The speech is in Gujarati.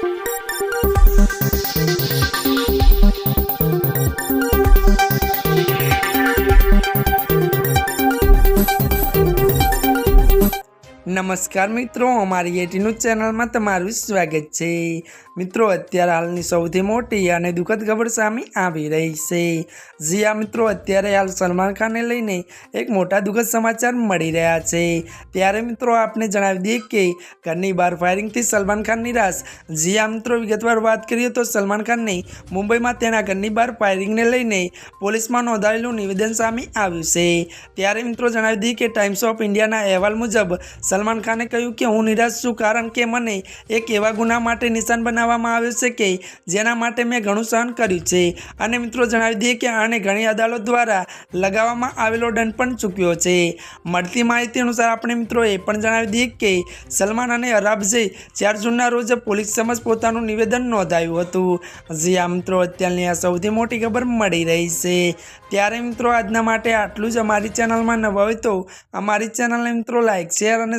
Thank you. નમસ્કાર મિત્રો, અમારી એટીનું ચેનલમાં તમારું સ્વાગત છે. મિત્રો, અત્યારે હાલની સૌથી મોટી અને દુઃખદ ખબર સામે આવી રહી છે. જી આ મિત્રો, અત્યારે હાલ સલમાન ખાનને લઈને એક મોટા દુઃખદ સમાચાર મળી રહ્યા છે. ત્યારે મિત્રો, આપને જણાવી દઈએ કે ઘરની બહાર ફાયરિંગથી સલમાન ખાન નિરાશ. જી આ મિત્રો, વિગતવાર વાત કરીએ તો સલમાન ખાનને મુંબઈમાં તેના ઘરની બહાર ફાયરિંગને લઈને પોલીસમાં નોંધાયેલું નિવેદન સામે આવ્યું છે. ત્યારે મિત્રો, જણાવી દઈએ કે ટાઈમ્સ ઓફ ઇન્ડિયાના અહેવાલ મુજબ સલમાન ખાને કહ્યું કે, હું નિરાશ છું કારણ કે મને એક એવા ગુના માટે નિશાન બનાવવામાં આવ્યો છે કે, જેના માટે મેં ઘણું સહન કર્યું છે. અને મિત્રો જણાવી દઈએ કે, આને ઘણી અદાલત દ્વારા લગાવવામાં આવેલો દંડ પણ ચૂક્યો છે. મળતી માહિતી અનુસાર આપણે મિત્રો એ પણ જણાવી દઈએ કે, સલમાન અને અરાબજે ચાર જૂનના રોજ પોલીસ સમક્ષ પોતાનું નિવેદન નોંધાયું હતું. જે આ મિત્રો, અત્યારની આ સૌથી મોટી ખબર મળી રહી છે. ત્યારે મિત્રો, આજના માટે આટલું જ. અમારી ચેનલમાં નવા હોય તો અમારી ચેનલને મિત્રો લાઈક, શેર અને